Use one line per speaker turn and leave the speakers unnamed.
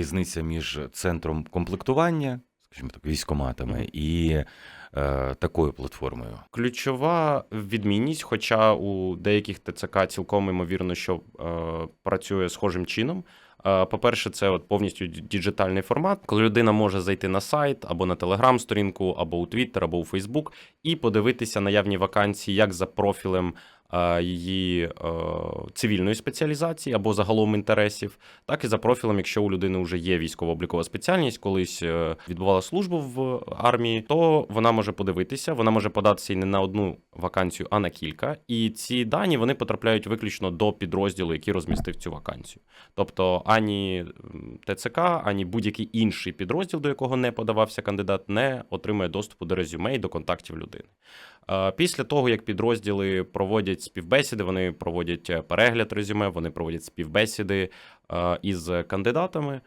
різниця між центром комплектування, скажімо так, військоматами,
Мгм.
і е, такою платформою?
Ключова відмінність, хоча у деяких ТЦК цілком ймовірно, що е, працює схожим чином. Е, По-перше, це от повністю діджитальний формат, коли людина може зайти на сайт або на телеграм-сторінку, або у Твіттер, або у Фейсбук, і подивитися наявні вакансії як за профілем її е, цивільної спеціалізації або загалом інтересів, так і за профілем, якщо у людини вже є військово-облікова спеціальність, колись е, відбувала службу в армії, то вона може подивитися, вона може податися і не на одну вакансію, а на кілька. І ці дані вони потрапляють виключно до підрозділу, який розмістив цю вакансію. Тобто ані ТЦК, ані будь-який інший підрозділ, до якого не подавався кандидат, не отримує доступу до резюме і до контактів людини. Е, Після того, як підрозділи проводять співбесіди, вони проводять е, перегляд резюме, вони проводять співбесіди е, із кандидатами.